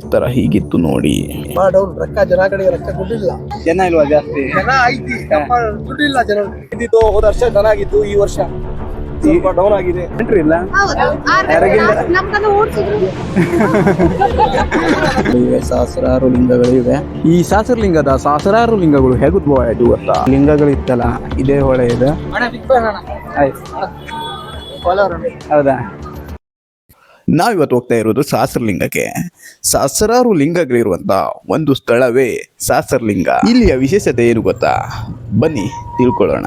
ಉತ್ತರ ಹೀಗಿತ್ತು ನೋಡಿ. ಡೌನ್ ರೊಕ್ಕ ಜನ ಕಡೆ ರೊಕ್ಕ ದುಡ್ಡಿಲ್ಲ ಜನ ಇಲ್ವಾ ಜಾಸ್ತಿ? ಜನ ಐತಿ ಯಪ್ಪ ದುಡ್ಡಿಲ್ಲ ಜನ. ಇದ್ದಿದ್ದು ಹೋದ ವರ್ಷ ಚೆನ್ನಾಗಿತ್ತು ಈ ವರ್ಷ ಸ್ವಲ್ಪ ಡೌನ್ ಆಗಿದೆ. ಎಂಟ್ರಿ ಇಲ್ಲ? ಇವೆ ಸಹಸ್ರಾರು ಲಿಂಗಗಳಿವೆ. ಈ ಸಹಸ್ರಲಿಂಗದ ಸಹಸ್ರಾರು ಲಿಂಗಗಳು ಹೇಗೆ ಉದ್ಭವ ಲಿಂಗಗಳು ಗೊತ್ತಾ? ಲಿಂಗಗಳಿತ್ತಲ್ಲ ಇದೇ ಹೊಳೆ ಇದೆ. ಆಯ್ತು ಹೌದಾ? ನಾವಿವತ್ತು ಹೋಗ್ತಾ ಇರೋದು ಸಹಸ್ರಲಿಂಗಕ್ಕೆ ಸಹಸ್ರಾರು ಲಿಂಗಗಳಿರುವಂತ ಒಂದು ಸ್ಥಳವೇ ಸಹಸ್ರಲಿಂಗ ಇಲ್ಲಿಯ ವಿಶೇಷತೆ ಏನು ಗೊತ್ತಾ? ಬನ್ನಿ ತಿಳ್ಕೊಳ್ಳೋಣ.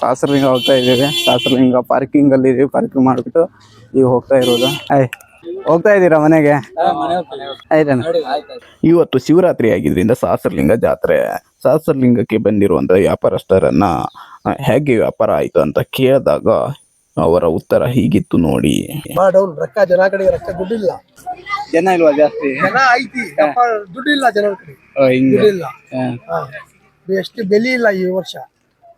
ಸಹಸ್ರಲಿಂಗ ಹೋಗ್ತಾ ಇದ್ದೀವಿ. ಸಹಸ್ರಲಿಂಗ ಪಾರ್ಕಿಂಗ್ ಅಲ್ಲಿ ಪಾರ್ಕಿಂಗ್ ಮಾಡಿಬಿಟ್ಟು ಈಗ ಹೋಗ್ತಾ ಇರೋದು. ಆಯ್ ಹೋಗ್ತಾ ಇದ್ದೀರಾ ಮನೆಗೆ? ಇವತ್ತು ಶಿವರಾತ್ರಿ ಆಗಿದ್ರಿಂದ ಸಹಸ್ರಲಿಂಗ ಜಾತ್ರೆ. ಸಹಸ್ರಲಿಂಗಕ್ಕೆ ಬಂದಿರುವಂತ ವ್ಯಾಪಾರಸ್ಥರನ್ನ ಹೇಗೆ ವ್ಯಾಪಾರ ಆಯ್ತು? ಅಂತ ಕೇಳಿದಾಗ ಅವರ ಉತ್ತರ ಹೀಗಿತ್ತು ನೋಡಿ. ಡೌನ್ ರೊಕ್ಕ ಜನ ಕಡೆ ರೊಕ್ಕ ದುಡ್ಡಿಲ್ಲ. ಜನ ಇಲ್ವಾ ಜಾಸ್ತಿ? ಜನ ಐತಿ ಯಪ್ಪ ದುಡ್ಡಿಲ್ಲ ಜನ ಕಡೆ. ಓ, ಹಿಂಗೆ. ದುಡ್ಡಿಲ್ಲ. ಹಾ. ಹಾ. ಎಷ್ಟು ಬೆಲೆ ಇಲ್ಲ ಈ ವರ್ಷ.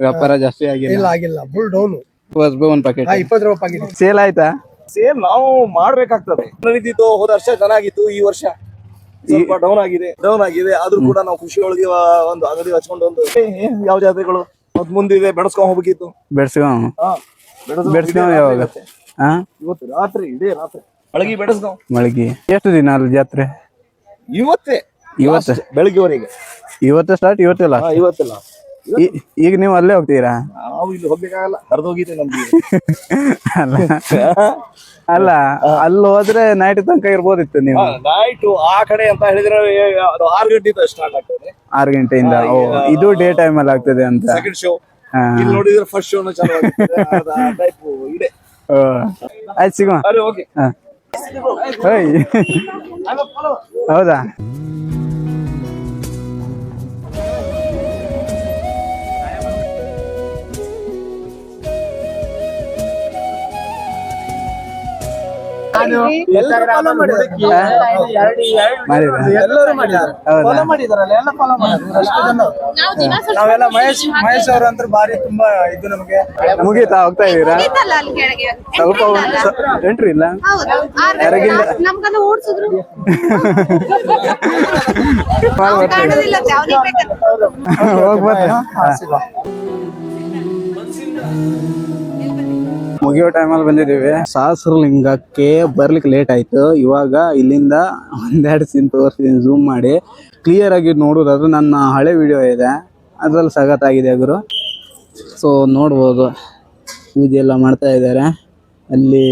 ವ್ಯಾಪಾರ ಜಾಸ್ತಿ ಆಗಿಲ್ಲ. ಇಲ್ಲ ಆಗಿಲ್ಲ. ಫುಲ್ ಡೌನ್ ಹೊಸಬೆ ಒಂದ್ ಪ್ಯಾಕೆಟ್ ಇಪ್ಪತ್ತು ರೂಪಾಯಿ ಆಗಿದೆ ಸೇಲ್ ಆಯ್ತಾ? ಸೇಲ್ ನಾವು ಮಾಡ್ಬೇಕಾಗ್ತದೆ. ನಡೀತಿತ್ತು ಹೋದ ವರ್ಷ ಚೆನ್ನಾಗಿತ್ತು ಈ ವರ್ಷ ಸ್ವಲ್ಪ ಡೌನ್ ಆಗಿದೆ. ಡೌನ್ ಆಗಿದೆ ಆದ್ರೂ ಕೂಡ ನಾವು ಖುಷಿ ಒಳಗೆ ಒಂದು ಅಂಗಡಿ ಹಚ್ಕೊಂಡು ಒಂದು ಏ, ಏ, ಯಾವ ಜಾತ್ರೆಗಳು? ಮತ್ ಮುಂದಿದೆ ಬೆಳೆಸ್ಕೊಂಡ್ ಹೋಗ್ಬೇಕಿತ್ತು. ಬೆಡ್ಸ್ಕೊ ಹಾ. ಬೆಳೆಸ್ಕೊಂಡ್ ಬೆಡ್ಸ್ಕೊ ಯಾವಾಗ? ಹಾ ಇವತ್ತು ರಾತ್ರಿ ಇದೇ ರಾತ್ರಿ. ಮಳಗಿ ಎಷ್ಟು ದಿನ ಅಲ್ಲಿ ಜಾತ್ರೆ? ಇವತ್ತೇ. ಇವತ್ತು? ಬೆಳಗ್ಗೆವರೆಗೆ. ಇವತ್ತೇ ಸ್ಟಾರ್ಟ್ ಇವತ್ತಿಲ್ಲ ಹಾ ಇವತ್ತಿಲ್ಲ. ಈಗ ನೀವು ಅಲ್ಲೇ ಹೋಗ್ತೀರಾ? ನಾವು ಇಲ್ಲಿ ಹೋಗ್ಬೇಕಾಗಲ್ಲ ಹರಿದೋಗಿದೆ ನಮ್ಗೆ ಅಲ್ಲ. ಅಲ್ಲ ಅಲ್ಲಿ ಹೋದ್ರೆ ನೈಟ್ ತನಕ ಇರ್ಬೋದಿತ್ತು ನೀವು. ನೈಟ್ ಆ ಕಡೆ ಅಂತ ಹೇಳಿದ್ರೆ ಅದು ಆರು ಗಂಟೆ ಸ್ಟಾರ್ಟ್ ಆಗ್ತದೆ. ಆರು ಗಂಟೆಯಿಂದ. ಇದು ಡೇ ಟೈಮ್ ಅಲ್ಲಿ ಆಗ್ತದೆ ಅಂತ. ಸೆಕೆಂಡ್ ಶೋ ನೋಡಿದ್ರೆ ಫಸ್ಟ್ ಶೋನ ಚಾಲು ಇದೆ. ಆಯ್ತು ಸಿಗುವ ಅರೆ ಎಲ್ಲರೂ follow ಮಾಡಿದ್ದಾರೆ. ಎಲ್ಲರೂ ಮಾಡಿದ್ದಾರೆ ಹೌದಾ? ಫಾಲೋ ಮಾಡಿದಾರಲ್ಲ ಎಲ್ಲ ಫಾಲೋ ಮಾಡಿದ್ರು. ಅಷ್ಟು ಜನ. ನಾವು ದಿನ ಸ್ವಲ್ಪ ನಾವೆಲ್ಲ ಮಹೇಶ್ ಮಹೇಶ್ ಅವ್ರ ಅಂತ ಬಾರಿ ತುಂಬಾ ಇದು ನಮಗೆ. ಮುಗೀತಾ ಹೋಗ್ತಾ ಇದೀರಾ? ಇತ್ತಲ್ಲ ಅಲ್ಲಿ ಕೆಳಗೆ. ಸ್ವಲ್ಪ ಎಂಟ್ರಿ ಇಲ್ಲ? ಹೌದು. ಹೊರಗಿಂದ ನಮ್ಗದು ಓಡ್ಸಿದ್ರು. ನಾವು ಕಾಣೋದಿಲ್ಲ ಅವ್ರಿಗೆ ಬೇಕಂತ. ಹೋಗ್ಬೋದು ಮುಗಿಯೋ ಟೈಮಲ್ಲಿ ಬಂದಿದ್ದೀವಿ. ಸಹಸ್ರಲಿಂಗಕ್ಕೆ ಬರ್ಲಿಕ್ಕೆ ಲೇಟ್ ಆಯ್ತು. ಇವಾಗ ಇಲ್ಲಿಂದ ಒಂದೆರಡು ಸೀನ್ ತೋರಿಸ್ತೀನಿ ಝೂಮ್ ಮಾಡಿ. ಕ್ಲಿಯರ್ ಆಗಿ ನೋಡೋದಾದ್ರೆ ನನ್ನ ಹಳೆ ವಿಡಿಯೋ ಇದೆ. ಅದ್ರಲ್ಲಿ ಸಖತ್ತಾಗಿದೆ ಗುರು. ಸೊ ನೋಡ್ಬೋದು. ಪೂಜೆ ಎಲ್ಲ ಮಾಡ್ತಾ ಇದ್ದಾರೆ. ಅಲ್ಲಿ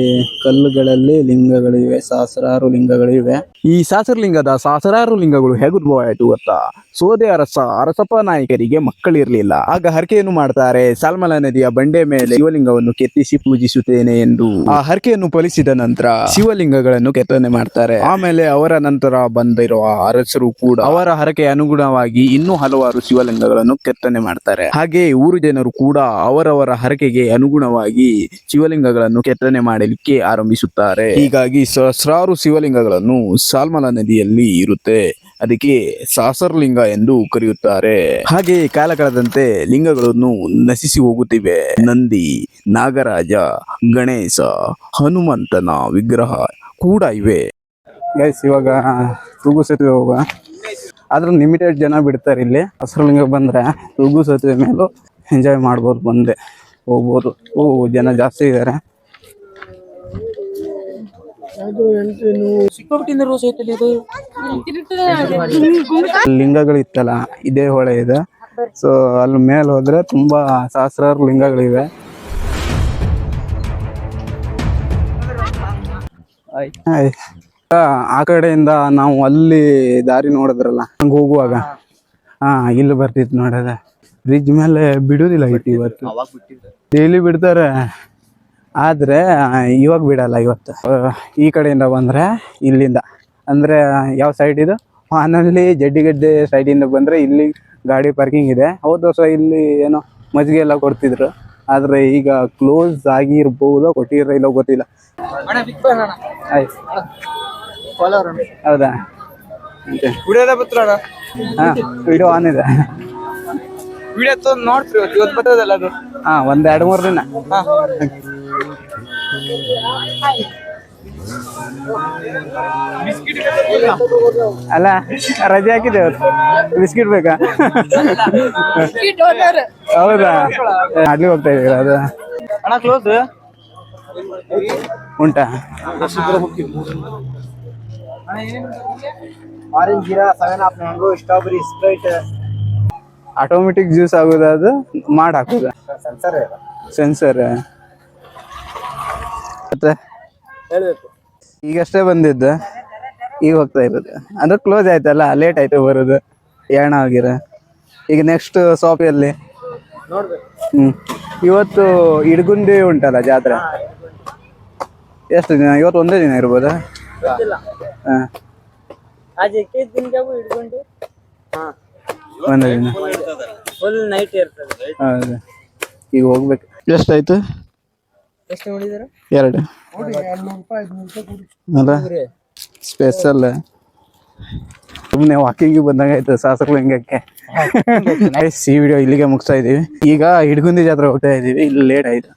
ಕಲ್ಲುಗಳಲ್ಲಿ ಲಿಂಗಗಳಿವೆ, ಸಹಸ್ರಾರು ಲಿಂಗಗಳಿವೆ. ಈ ಸಹಸ್ರಲಿಂಗದ ಸಹಸ್ರಾರು ಲಿಂಗಗಳು ಹೇಗೆ ಉದ್ಭವ ಆಯಿತು ಗೊತ್ತಾ? ಸೋದೆ ಅರಸ, ಅರಸಪ್ಪ ನಾಯಕರಿಗೆ ಮಕ್ಕಳಿರಲಿಲ್ಲ ಆಗ ಹರಕೆಯನ್ನು ಮಾಡ್ತಾರೆ, ಸಾಲ್ಮಲ ನದಿಯ ಬಂಡೆ ಮೇಲೆ ಶಿವಲಿಂಗವನ್ನು ಕೆತ್ತಿಸಿ ಪೂಜಿಸುತ್ತೇನೆ ಎಂದು. ಆ ಹರಕೆಯನ್ನು ಫಲಿಸಿದ ನಂತರ ಶಿವಲಿಂಗಗಳನ್ನು ಕೆತ್ತನೆ ಮಾಡ್ತಾರೆ. ಆಮೇಲೆ ಅವರ ನಂತರ ಬಂದಿರುವ ಅರಸರು ಕೂಡ ಅವರ ಹರಕೆ ಅನುಗುಣವಾಗಿ ಇನ್ನೂ ಹಲವಾರು ಶಿವಲಿಂಗಗಳನ್ನು ಕೆತ್ತನೆ ಮಾಡ್ತಾರೆ. ಹಾಗೆ ಊರು ಜನರು ಕೂಡ ಅವರವರ ಹರಕೆಗೆ ಅನುಗುಣವಾಗಿ ಶಿವಲಿಂಗಗಳನ್ನು ಕೆತ್ತನೆ ಮಾಡಲಿಕ್ಕೆ ಆರಂಭಿಸುತ್ತಾರೆ. ಹೀಗಾಗಿ ಸಹಸ್ರಾರು ಶಿವಲಿಂಗಗಳನ್ನು ಸಾಲ್ಮಲ ನದಿಯಲ್ಲಿ ಇರುತ್ತೆ. ಅದಕ್ಕೆ ಸಾಸರ್ಲಿಂಗ ಎಂದು ಕರೆಯುತ್ತಾರೆ. ಹಾಗೆ ಕಾಲ ಕಳೆದಂತೆ ಲಿಂಗಗಳನ್ನು ನಶಿಸಿ ಹೋಗುತ್ತಿವೆ. ನಂದಿ, ನಾಗರಾಜ, ಗಣೇಶ, ಹನುಮಂತನ ವಿಗ್ರಹ ಕೂಡ ಇವೆ. ಗೈಸ್ ಇವಾಗ ತೂಗು ಸೇತುವೆ ಹೋಗ ಆದ್ರೂ ಲಿಮಿಟೆಡ್ ಜನ ಬಿಡ್ತಾರೆ ಇಲ್ಲಿ. ಹಸರಲಿಂಗ ಬಂದ್ರೆ ತೂಗು ಸೇತುವೆ ಮೇಲೂ ಎಂಜಾಯ್ ಮಾಡ್ಬೋದು, ಬಂದೆ, ಹೋಗ್ಬೋದು. ಓ, ಜನ ಜಾಸ್ತಿ ಇದ್ದಾರೆ. ಲಿಂಗಗಳಿತ್ತಲ್ಲ ಇದೇ ಹೊಳೆ ಇದೆ. ಸೊ ಅಲ್ಲಿ ಮೇಲೆ ಹೋದ್ರೆ ತುಂಬಾ ಸಹಸ್ರಾರು ಲಿಂಗಗಳಿವೆ. ಆ, ಆ ಕಡೆಯಿಂದ ನಾವು ಅಲ್ಲಿ ದಾರಿ ನೋಡಿದ್ರಲ್ಲ ಹಂಗ ಹೋಗುವಾಗ. ಹಾ ಇಲ್ಲಿ ಬರ್ತಿತ್ತು ನೋಡದ. ಬ್ರಿಡ್ಜ್ ಮೇಲೆ ಬಿಡುದಿಲ್ಲ ಐತಿ ಇವತ್ತು. ಡೈಲಿ ಬಿಡ್ತಾರೆ. ಆದ್ರೆ ಇವಾಗ ಬಿಡಲ್ಲ ಇವತ್ತು. ಈ ಕಡೆಯಿಂದ ಬಂದ್ರೆ ಇಲ್ಲಿಂದ. ಅಂದ್ರೆ ಯಾವ ಸೈಡ್ ಇದು? ವಾನಲ್ಲಿ ಜಡ್ಡಿಗಡ್ಡೆ ಸೈಡಿಂದ ಬಂದ್ರೆ ಇಲ್ಲಿ ಗಾಡಿ ಪಾರ್ಕಿಂಗ್ ಇದೆ. ಹೋದ ವರ್ಷ ಇಲ್ಲಿ ಏನೋ ಮಜ್ಜಿಗೆ ಎಲ್ಲ ಕೊಡ್ತಿದ್ರು. ಆದ್ರೆ ಈಗ ಕ್ಲೋಸ್ ಆಗಿರ್ಬೋದು ಕೊಟ್ಟಿರೋ ಇಲ್ಲ ಗೊತ್ತಿಲ್ಲ. ಆಯ್ತು. ಹೌದಾ? ಹಾ ವಿಡಿಯೋ ಆನ್ ಇದೆ. ವಿಡಿಯೋ ತೊಂದು ನೋಡ್ತೀವಿ ಇವತ್ತು. ಬರ್ತದಲ್ಲ ಅದು? ಹಾ ಒಂದ್ ಎರಡ್ ಮೂರ್ ದಿನ. ಅಲ್ಲ ರಜೆ ಹಾಕಿದೆ ಇವತ್ತು ಬಿಸ್ಕಿಟ್ ಬೇಕಾ? ಹೌದಾ? ಅಲ್ಲಿ ಹೋಗ್ತಾ ಇದೀರ ಅದು? ಅಣ್ಣ ಕ್ಲೋಸ್ ಉಂಟಾ? Orange jeera seven up mango strawberry Sprite automatic juice ಆಗುದ ಅದು? ಮಾಡಿ ಹಾಕುದ ಸೆನ್ಸರ್ ಸೆನ್ಸರ್ ಮತ್ತೆ? ಈಗಷ್ಟೇ ಬಂದಿದ್ದು. ಈಗ ಹೋಗ್ತಾ ಇರೋದು. ಅಂದ್ರೆ ಕ್ಲೋಸ್ ಆಯ್ತಲ್ಲ ಲೇಟ್ ಆಯ್ತು ಬರೋದು. ಯಾಣ ಆಗಿರ. ಈಗ ನೆಕ್ಸ್ಟ್ ಶಾಪಿಯಲ್ಲಿ ಹ್ಮ್. ಇವತ್ತು ಇಡಗುಂಡಿ ಉಂಟಲ್ಲ ಜಾತ್ರೆ? ಎಷ್ಟು ದಿನ? ಇವತ್ತು ಒಂದೇ ದಿನ ಇರ್ಬೋದ? ಹಾ. ಒಂದೇ ದಿನ. ಈಗ ಹೋಗ್ಬೇಕು. ಎಷ್ಟಾಯ್ತು? ಎಷ್ಟು ನೋಡಿದಾರೆ? ಎರಡು. ಅಲ್ಲ? ಸ್ಪೆಷಲ್ ಸುಮ್ಮನೆ ವಾಕಿಂಗ್ ಬಂದಂಗ ಆಯ್ತು ಸಾಸರ ಲಿಂಗಕ್ಕೆ ಈ ವಿಡಿಯೋ ಇಲ್ಲಿಗೆ ಮುಗಿಸ್ತಾ ಇದೀವಿ ಈಗ ಹಿಡ್ಗುಂದಿ ಜಾತ್ರೆ ಹೋಗ್ತಾ ಇದೀವಿ ಇಲ್ಲಿ ಲೇಟ್ ಆಯ್ತು.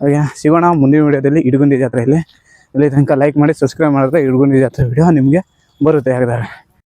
ಅವಾಗ ಸಿಗೋಣ ಮುಂದಿನ ವಿಡಿಯೋದಲ್ಲಿ ಹಿಡ್ಗುಂದಿ ಜಾತ್ರೆಯಲ್ಲಿ ಇಲ್ಲಿ. ತನಕ ಲೈಕ್ ಮಾಡಿ ಸಬ್ಸ್ಕ್ರೈಬ್ ಮಾಡಿದ್ರೆ ಹಿಡ್ಗುಂದಿ ಜಾತ್ರೆ ವಿಡಿಯೋ ನಿಮಗೆ ಬರುತ್ತೆ ಹಾಗಾದ್ರೆ